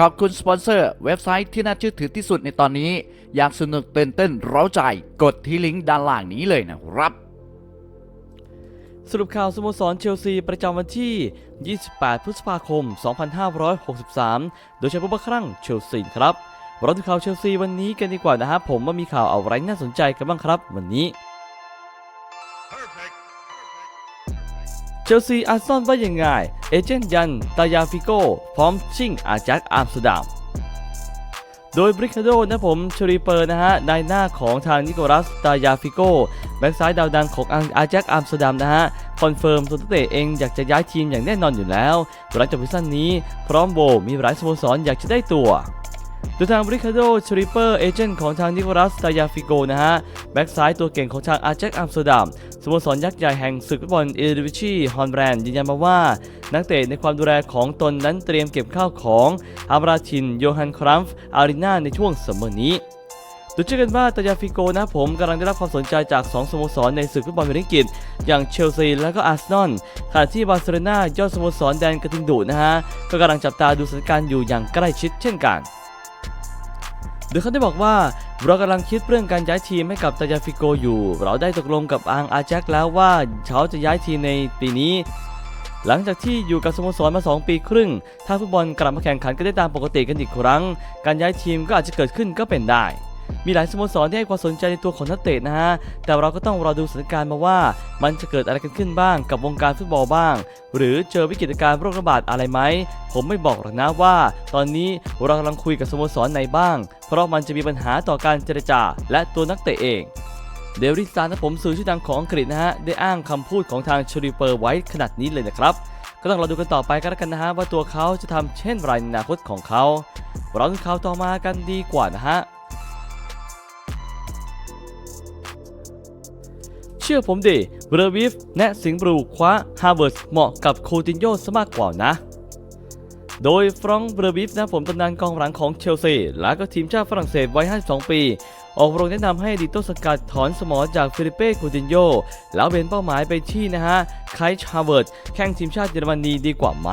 ขอบคุณสปอนเซอร์เว็บไซต์ที่น่าเชื่อถือที่สุดในตอนนี้ อยากสนุกเต้นเต้นเร้าใจ กดที่ลิงก์ด้านล่างนี้เลยนะครับ สรุปข่าวสโมสรเชลซีประจำวันที่ 28 พฤษภาคม 2563 โดยใช้ผู้บัครั่งเชลซีครับเราดูข่าวเชลซีวันนี้กันดีกว่านะครับผมว่ามีข่าวอะไรน่าสนใจกันบ้างครับ วันนี้ เชลซีอาร์ซอลว่ายังไง เอเจนต์ยัน ตายาฟิโก้ พร้อมชิ่งอาแจ็คอัมสเตอร์ดัมโดยบริคาโดนะผมชรีเปอร์นะฮะนายหน้าของทางนิโคลัส ตายาฟิโก้แบ็กซ้ายดาวดังของอาแจ็คอัมสเตอร์ดัมนะฮะคอนเฟิร์มตัวเตะเองอยากจะย้ายทีมอย่างแน่นอนอยู่แล้วหลังจากซีซั่นนี้พร้อมโบมีหลายสโมสรอยากจะได้ตัว โดยทางบริคาโดชริเปอร์เอเจนต์ของทางนิโคลัสตายาฟิโกนะฮะ แบ็กซ้ายตัวเก่งของทางอาแจ็คอัมสเตอร์ดัมสโมสรยักษ์ใหญ่แห่งศึกฟุตบอลเอเดวิชีฮอนแบรนด์ยืนยันมาว่า นักเตะในความดูแลของตนนั้นเตรียมเก็บข้าวของอาราชินโยฮันครัมฟ์อารีนาในช่วงซัมเมอร์นี้ดูเชื่อกันว่าตายาฟิโกนะผมกำลังได้รับความสนใจจาก 2 สโมสรในศึกฟุตบอลเมียร์ลีกอย่างเชลซีและก็อาร์เซนอลขณะที่บาร์เซโลนายอดสโมสรแดนกระทิงดุนะฮะ ก็กำลังจับตาดูสถานการณ์อยู่อย่างใกล้ชิดเช่นกัน โดยเขาได้บอกว่าเรากำลังคิดเรื่องการย้ายทีมให้กับตายาฟิโกอยู่ เราได้ตกลงกับอังอาแจ็คแล้วว่าเขาจะย้ายทีมในปีนี้ หลังจากที่อยู่กับสโมสรมา 2 ปีครึ่ง ถ้าฟุตบอลกลับมาแข่งขันกันได้ตามปกติกันอีกครั้ง การย้ายทีมก็อาจจะเกิดขึ้นก็เป็นได้ มีหลายสโมสรที่ให้ความสนใจในตัวของนักเตะนะฮะ แต่เราก็ต้องรอดูสถานการณ์มาว่ามันจะเกิดอะไรกันขึ้นบ้างกับวงการฟุตบอลบ้าง หรือเจอวิกฤตการณ์โรคระบาดอะไรไหม ผมไม่บอกหรอกนะว่า ตอนนี้เรากำลังคุยกับสโมสรไหนบ้าง เพราะมันจะมีปัญหาต่อการเจรจา และตัวนักเตะเองเดวิดซานนะผมสื่อชื่อดังของอังกฤษนะฮะ ได้อ้างคำพูดของทางชริเปอร์ไว้ขนาดนี้เลยนะครับ ก็ต้องรอดูกันต่อไปกันแล้วกันนะฮะว่าตัวเขาจะทำเช่นไรในอนาคตของเขาเราดูข่าวต่อมากันดีกว่านะฮะ ชื่อผมดิเบรวิฟแนะสิงบรูคว้าฮาร์เวิร์ดเหมาะกับโคตินโยซะมากกว่านะ โดยฟรองก์เบรวิฟนะผมตำนานกองหลังของเชลซีและก็ทีมชาติฝรั่งเศสวัย 52 ปี ออกโรงแนะนำให้ดิโตสกัดถอนสมอจากฟิลิเป้โคตินโยแล้วเป็นเป้าหมายไปที่นะฮะไคชฮาร์เวิร์ดแข่งทีมชาติเยอรมนีดีกว่าไหม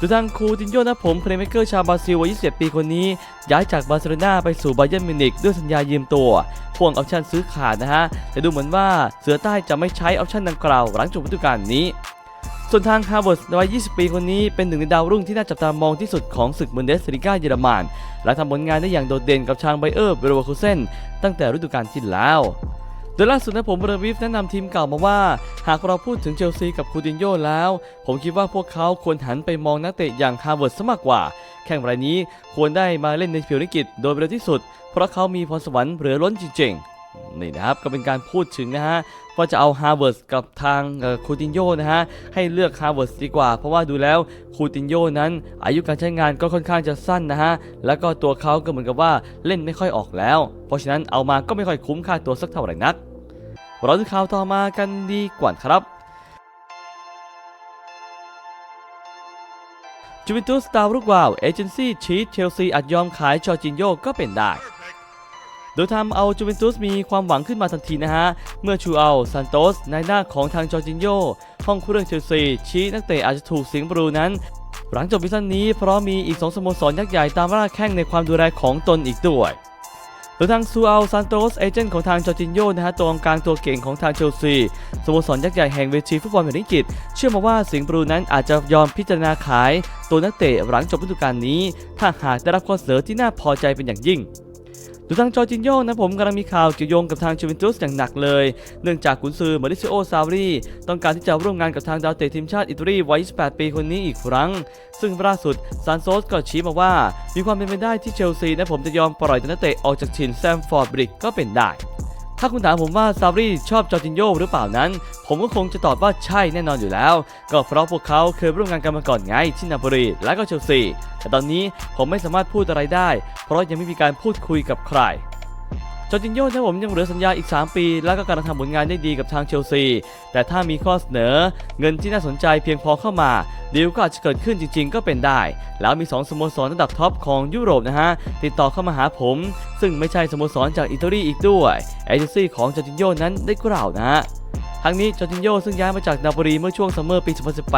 ดูทางคูตินโยนะผมเพลย์เมกเกอร์ชาวบราซิลวัย 27 ปีคนนี้ ย้ายจากบาร์เซโลนาไปสู่ไบาเยิร์นมิวนิกด้วยสัญญายืมตัว พ่วงออปชั่นซื้อขาดนะฮะ แต่ดูเหมือนว่าเสือใต้จะไม่ใช้ออปชั่นดังกล่าวหลังจบฤดูกาลนี้ ส่วนทางฮาร์วาร์ดวัย 20 ปีคนนี้เป็นหนึ่งในดาวรุ่งที่น่าจับตามองที่สุดของศึกบุนเดสลีกาเยอรมันและทำผลงานได้อย่างโดดเด่นกับทางไบเออร์เบโรวคูเซนตั้งแต่ฤดูกาลที่แล้ว โดยล่าสุดนะผมเบรวิฟแนะนำทีมเก่ามาว่า หากเราพูดถึงเชลซีกับคูตินโยแล้ว ผมคิดว่าพวกเขาควรหันไปมองนักเตะอย่างฮาร์วาร์ดซะมากกว่า แข่งรายนี้ควรได้มาเล่นในพรีเมียร์ลีกโดยเร็วที่สุด เพราะเขามีพรสวรรค์เหลือล้นจริงๆ นี่นะครับก็เป็นการพูดถึงนะฮะว่าจะเอาฮาร์เวาร์ดกับทางคูตินโยนะฮะให้เลือกฮาร์เวาร์ดดีกว่า เพราะว่าดูแล้วคูตินโยนั้น อายุการใช้งานก็ค่อนข้างจะสั้นนะฮะแล้วก็ตัวเขาก็เหมือนกับว่าเล่นไม่ค่อยออกแล้ว เพราะฉะนั้นเอามาก็ไม่ค่อยคุ้มค่าตัวสักเท่าไหร่นักเราดูข่าวต่อมากันดีกว่าครับจูเวนตุสดาวรุ่งวาวเอเจนซี่ชีเชลซีอาจยอมขายจอร์จินโยก็เป็นได้ โดยทำเอาจูเวนตุสมีความหวังขึ้นมาทันทีนะฮะ เมื่อชูเอาซานโตสในหน้าของทางจอร์จินโยห้องคู่เรื่องเชลซีชี้นักเตะอาจจะถูกสิงบรูนั้น หลังจบซีซั่นนี้เพราะมีอีก 2 สโมสรยักษ์ใหญ่ตามล่าแข้งในความดูแลของตนอีกด้วยโดยทางซูอัลซานโตสเอเจนต์ของทางจอร์จินโยนะฮะตัวกลางตัวเก่งของทางเชลซีสโมสรยักษ์ใหญ่แห่งเวทีฟุตบอลแห่งอังกฤษเชื่อมาว่าสิงห์บรูนั้นอาจจะยอมพิจารณาขาย ตัวนักเตะหลังจบฤดูกาลนี้ ถ้าหากได้รับข้อเสนอที่น่าพอใจเป็นอย่างยิ่ง ดูทางจอจินโยนะผมกำลังมีข่าวเกี่ยวโยงกับทางจูวินตุสอย่างหนักเลย เนื่องจากกุนซือมาริซิโอซาวรีต้องการที่จะร่วมงานกับทางดาวเตะทีมชาติอิตาลีวัย 28 ปีคนนี้อีกครั้ง ซึ่งล่าสุดซานโซสก็ชี้มาว่า มีความเป็นไปได้ที่เชลซีนะผมจะยอมปล่อยตัวนักเตะออกจากทีมแซมฟอร์ดบริกก็เป็นได้ ถ้าคุณถามผมว่าซาบรีชอบจอร์จินโยหรือเปล่านั้น ผมก็คงจะตอบว่าใช่แน่นอนอยู่แล้ว ก็เพราะพวกเขาเคยร่วมงานกันมาก่อนไงที่นาโปลีและก็เชลซีแต่ตอนนี้ผมไม่สามารถพูดอะไรได้ เพราะยังไม่มีการพูดคุยกับใคร จอร์จินโยนะผมยังเหลือสัญญาอีก 3 ปี แล้วก็กำลังทำผลงานได้ดีกับทางเชลซี แต่ถ้ามีข้อเสนอเงินที่น่าสนใจเพียงพอเข้ามาดีลก็อาจจะเกิดขึ้นจริง ๆ ก็เป็นได้ แล้วมี 2 สโมสรระดับท็อปของยุโรปนะฮะ ติดต่อเข้ามาหาผม ซึ่งไม่ใช่สโมสรจากอิตาลีอีกด้วยเอเจนซี่ของจอร์จินโยนั้นได้กล่าวนะฮะ ทั้งนี้จอร์จินโยซึ่งย้ายมาจากนาโปลีเมื่อช่วงซัมเมอร์ปี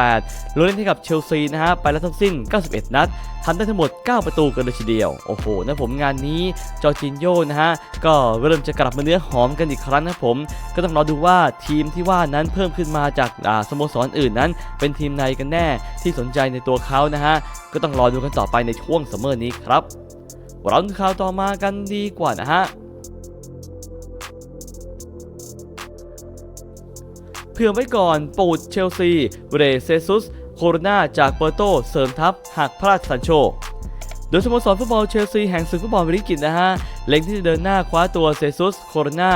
2018ลงเล่นให้กับเชลซีนะฮะไปแล้วทั้งสิ้น 91 นัดทำได้ทั้งหมด 9 ประตูกันเลยทีเดียว โอ้โหนะผมงานนี้จอร์จินโยนะฮะก็เริ่มจะกลับมาเนื้อหอมกันอีกครั้งนะผม ก็ต้องรอดูว่าทีมที่ว่านั้นเพิ่มขึ้นมาจากาสโมสรอื่นนั้น เป็นทีมไหนกันแน่ที่สนใจในตัวเขานะฮะก็ต้องรอดูกันต่อไปในช่วงซัมเมอร์นี้ครับเราดูข่าวต่อมากันดีกว่านะฮะ เพื่อไว้ก่อนปูดเชลซี เรเซซุส โคโรนาจากเปอร์โตเสริมทัพหากพลาดซันโช โดยสโมสรฟุตบอลเชลซีแห่งศึกฟุตบอลบริกิตนะฮะ เล็งที่จะเดินหน้าคว้าตัวเซซุส โคโรนา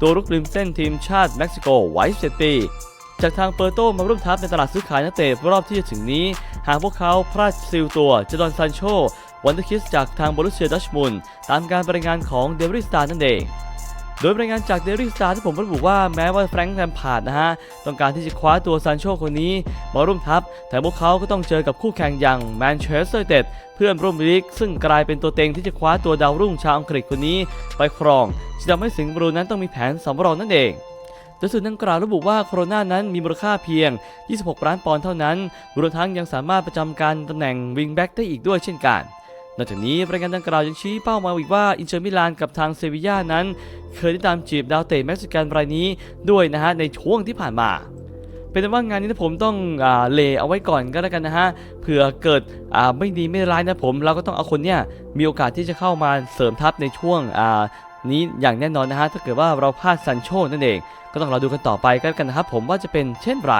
ตัวรุกริมเส้นทีมชาติเม็กซิโกไว้7ปีจากทางเปอร์โตมาร่วมทัพในตลาดซื้อขายนักเตะรอบที่จะถึงนี้ หากพวกเขาพลาดซิลตัวเจดอนซันโชวันเดอร์คิสจากทางบรูเซียดัชมุนตามการรายงานของเดวิสตาร์นั่นเอง โดยรายงานจากเดลี่สตาร์ที่ผมระบุว่าแม้ว่าแฟรงค์แลมพาร์ดนะฮะ ต้องการที่จะคว้าตัวซานโชคนนี้มาร่วมทัพ แต่พวกเขาก็ต้องเจอกับคู่แข่งอย่างแมนเชสเตอร์เต็ดเพื่อนร่วมลีกซึ่งกลายเป็นตัวเต็งที่จะคว้าตัวดาวรุ่งชาวอังกฤษคนนี้ ไปครองจึงทำให้สิงห์บรูนั้นต้องมีแผนสำรองนั่นเองโดยสื่อดังกล่าวระบุว่าโคโรนานั้นมีมูลค่าเพียง 26 ล้านปอนด์เท่านั้นรวมทั้งยังสามารถประจำการตำแหน่งวิงแบ็กได้อีกด้วยเช่นกัน นอกจากนี้รายงานดังกล่าวยังชี้เป้ามาอีกว่าอินเตอร์มิลานกับทางเซบีย่านั้น เคยได้ตามจีบดาวเตะเม็กซิกันรายนี้ด้วยนะฮะในช่วงที่ผ่านมา เป็นว่างานนี้นะผมต้องอเลเอาไว้ก่อนก็แล้วกันนะฮะเผื่อเกิดไม่ดีไม่ร้ายนะผมเราก็ต้องเอาคนเนี่ยมีโอกาสที่จะเข้ามาเสริมทัพในช่วงนี้อย่างแน่นอนนะฮะถ้าเกิดว่าเราพลาดซันโชนั่นเอง ก็ต้องรอดูกันต่อไปก็แล้วกันนะครับผมว่าจะเป็นเช่นไร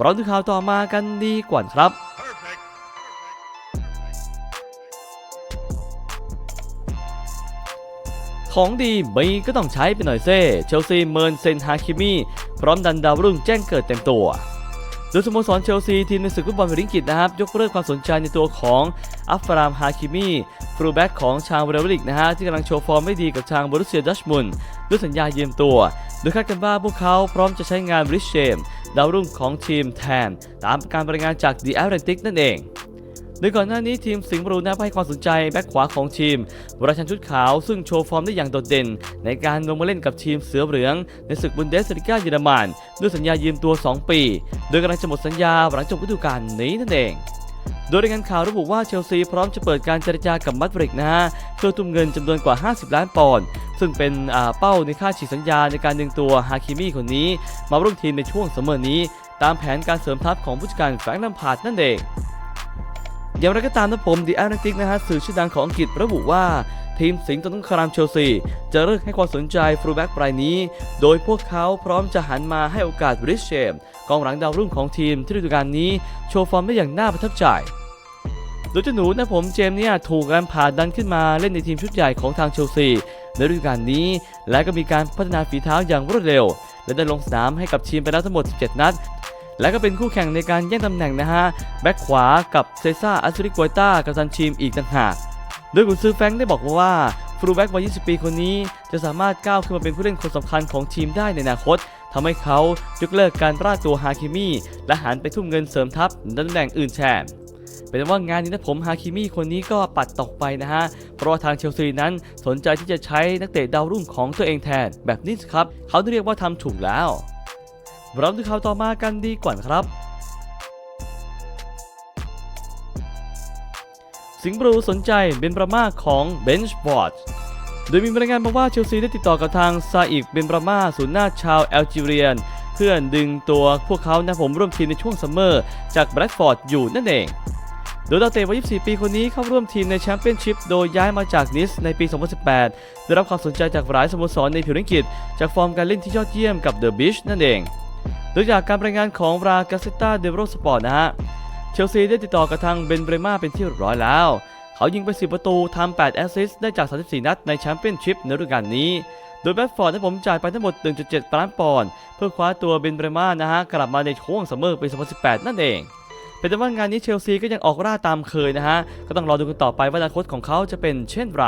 เราดูข่าวต่อมากันดีกว่าครับ ของดีมีก็ต้องใช้ไปหน่อยเซ่เชลซีเมินเซนฮาคิมีพร้อมดันดาวรุ่งแจ้งเกิดเต็มตัวโดยสโมสรเชลซีทีมในศึกฟุตบอลอังกฤษนะครับ ยกเลิกความสนใจในตัวของอัฟรามฮาคิมีฟรูแบ็กของชางเบรลิกนะฮะ ที่กำลังโชว์ฟอร์มไม่ดีกับทางบรูเซียดัชมุนด้วยสัญญาเยืมตัว โดยคาดกันว่าพวกเขาพร้อมจะใช้งานบริชเชม ดาวรุ่งของทีมแทน ตามการรายงานจากดีแอตแลนติกนั่นเอง โดยก่อนหน้านี้ทีมสิงห์บรูนะให้ความสนใจแบ็คขวาของทีมวราชันชุดขาวซึ่งโชว์ฟอร์มได้อย่างโดดเด่น ในการลงมาเล่นกับทีมเสือเหลือง ในศึกบุนเดสลิก้าเยอรมันด้วยสัญญายืมตัว 2 ปี โดยกำลังจะหมดสัญญาหลังจบฤดูกาลนี้นั่นเองโดยรายงานข่าวระบุว่าเชลซีพร้อมจะเปิดการเจรจากับมัดริกนะฮะเพื่อทุ่มเงินจำนวนกว่า 50 ล้านปอนด์ซึ่งเป็นอ่าเป้าในค่าฉีกสัญญาในการดึงตัวฮาคิมี่คนนี้ มาร่วมทีมในช่วงซัมมอนี้ ตามแผนการเสริมทัพของผู้จัดการแฟรงค์แลมพาร์ดนั่นเอง อย่างไรก็ตามนะผมดีแอตแลนติกนะฮะสื่อชื่อดังของอังกฤษระบุว่าทีมสิงห์ตนต้องครามเชลซีจะเลิกให้ความสนใจฟรูแบ็กรายนี้ โดยพวกเขาพร้อมจะหันมาให้โอกาสริชเชมกองหลังดาวรุ่งของทีมที่ฤดูกาลนี้โชว์ฟอร์มได้อย่างน่าประทับใจโดยเจ้าหนูนะผมเจมเนี่ยถูกแรมพาดันขึ้นมาเล่นในทีมชุดใหญ่ของทางเชลซีในฤดูกาลนี้ และก็มีการพัฒนาฝีเท้าอย่างรวดเร็ว และได้ลงสนามให้กับทีมไปแล้วทั้งหมด 17 นัด และก็เป็นคู่แข่งในการแย่งตำแหน่งนะฮะ แบ็คขวากับเซซ่าอัสริกวยต้ากับซันทีมอีกต่างหาก โดยกุนซือแฟงได้บอกว่าฟรูแบ็กวัย 20 ปีคนนี้ จะสามารถก้าวขึ้นมาเป็นผู้เล่นคนสำคัญของทีมได้ในอนาคตทำให้เขายกเลิกการราดตัวฮาคิมีและหันไปทุ่มเงินเสริมทัพในตำแหน่งอื่นแทนเป็นว่างานนี้นะผมฮาคิมิคนนี้ก็ปัดตกไปนะฮะ เพราะว่าทางเชลซีนั้นสนใจที่จะใช้นักเตะดาวรุ่งของตัวเองแทนแบบนี้ครับ เขาเรียกว่าทำถูกแล้ว ราดูข่าวต่อมากันดีกว่าครับสิงห์บรูสนใจเบนบรามาของเบนช์บอร์ดโดยมีรายงานมาว่าเชลซีได้ติดต่อกับทางซาอิกเบนบรามาศูนย์หน้าชาวแอลจีเรียน เพื่อดึงตัวพวกเขานะผมร่วมทีมในช่วงซัมเมอร์ จากแบรดฟอร์ดอยู่นั่นเอง โดยดาวเตะวัย 24 ปีคนนี้เข้าร่วมทีมในแชมเปี้ยนชิพโดยย้ายมาจากนิสในปี 2018 ได้รับความสนใจจากหลายสโมสรในผิวอังกฤษ จากฟอร์มการเล่นที่ยอดเยี่ยมกับเดอะบิชนั่นเอง โดยจากการรายงานของรากาเซตาเดโรสปอร์ตนะฮะ เชลซีได้ติดต่อกับทางเบนเบรมาเป็นที่เรียบร้อยแล้ว เขายิงไป 10 ประตูทำ8แอสซิสต์ได้จาก 34 นัดในแชมเปี้ยนชิพในฤดูกาลนี้ โดยแบดฟอร์ดให้ผมจ่ายไปทั้งหมด 1.7 ล้านปอนด์เพื่อคว้าตัวเบนเบรมานะฮะกลับมาในช่วงซัมเมอร์ปี 2018 นั่นเองเป็นแต่ว่างานนี้เชลซีก็ยังออกล่าตามเคยนะฮะ ก็ต้องรอดูกันต่อไปว่าอนาคตของเขาจะเป็นเช่นไร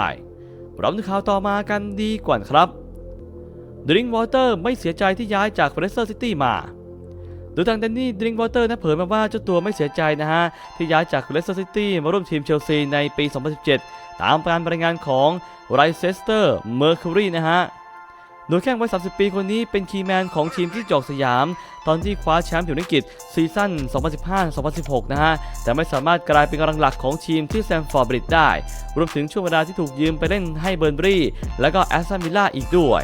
เราดูข่าวต่อมากันดีกว่าครับ ดริงวอเตอร์ไม่เสียใจที่ย้ายจากเฟรเตอร์ซิตี้มาโดยทางแดนนี่ดริงวอเตอร์นะเผยมาว่าเจ้าตัวไม่เสียใจนะฮะ ที่ย้ายจากเลสเตอร์ซิตี้มาร่วมทีมเชลซีในปี 2017 ตามการรายงานของไรเซสเตอร์เมอร์คิวรีนะฮะ โดยแข้งวัย 30 ปีคนนี้เป็นคีย์แมนของทีมที่จอกสยาม ตอนที่คว้าแชมป์อยู่ในกิจซีซั่น 2015-2016 นะฮะ แต่ไม่สามารถกลายเป็นกำลังหลักของทีมที่แซมฟอร์บริดได้ รวมถึงช่วงเวลาที่ถูกยืมไปเล่นให้เบิร์นบรีและก็แอสตันวิลล่าอีกด้วย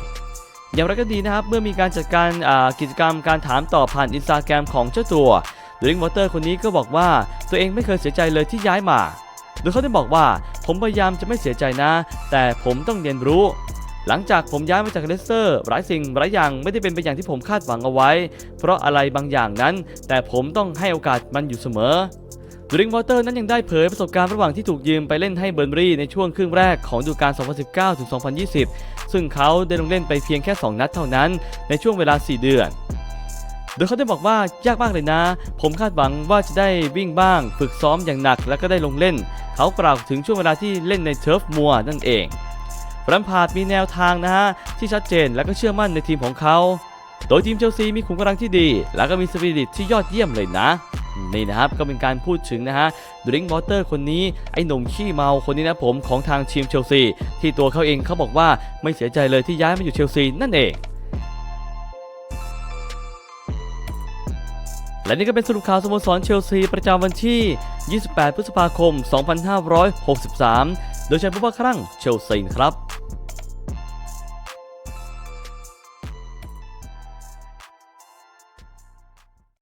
อย่างไรก็ดีนะครับ เมื่อมีการจัดการกิจกรรมการถามตอบผ่านอินสตาแกรมของเจ้าตัวดริงวอเตอร์คนนี้ก็บอกว่าตัวเองไม่เคยเสียใจเลยที่ย้ายมา โดยเขาได้บอกว่าผมพยายามจะไม่เสียใจนะ แต่ผมต้องเรียนรู้ หลังจากผมย้ายมาจากเลสเตอร์หลายสิ่งหลายอย่างไม่ได้เป็นไปอย่างที่ผมคาดหวังเอาไว้ เพราะอะไรบางอย่างนั้น แต่ผมต้องให้โอกาสมันอยู่เสมอ ดริงวอเตอร์นั้นยังได้เผยประสบการณ์ระหว่างที่ถูกยืมไปเล่นให้เบิร์นบรีในช่วงครึ่งแรกของฤดูกาล 2019-2020 ซึ่งเขาได้ลงเล่นไปเพียงแค่ 2 นัดเท่านั้นในช่วงเวลา 4 เดือน โดยเขาได้บอกว่ายากมากเลยนะ ผมคาดหวังว่าจะได้วิ่งบ้าง ฝึกซ้อมอย่างหนักแล้วก็ได้ลงเล่น เขากล่าวถึงช่วงเวลาที่เล่นในเทิร์ฟมัวนั่นเองแฟรมพาดมีแนวทางนะฮะที่ชัดเจนและก็เชื่อมั่นในทีมของเขา โดยทีมเชลซีมีขุมกำลังที่ดี แล้วก็มีสปิริตที่ยอดเยี่ยมเลยนะ นี่นะครับก็เป็นการพูดถึงนะฮะดริงวอเตอร์คนนี้ไอ้หนุ่มขี้เมาคนนี้นะผมของทางทีมเชลซีที่ตัวเขาเองเขาบอกว่าไม่เสียใจเลยที่ย้ายมาอยู่เชลซีนั่นเองและนี่ก็เป็นสรุปข่าวสโมสรเชลซีประจำวันที่ 28 พฤษภาคม 2563 โดยใช้ผู้ว่าครั่งเชลซีครับ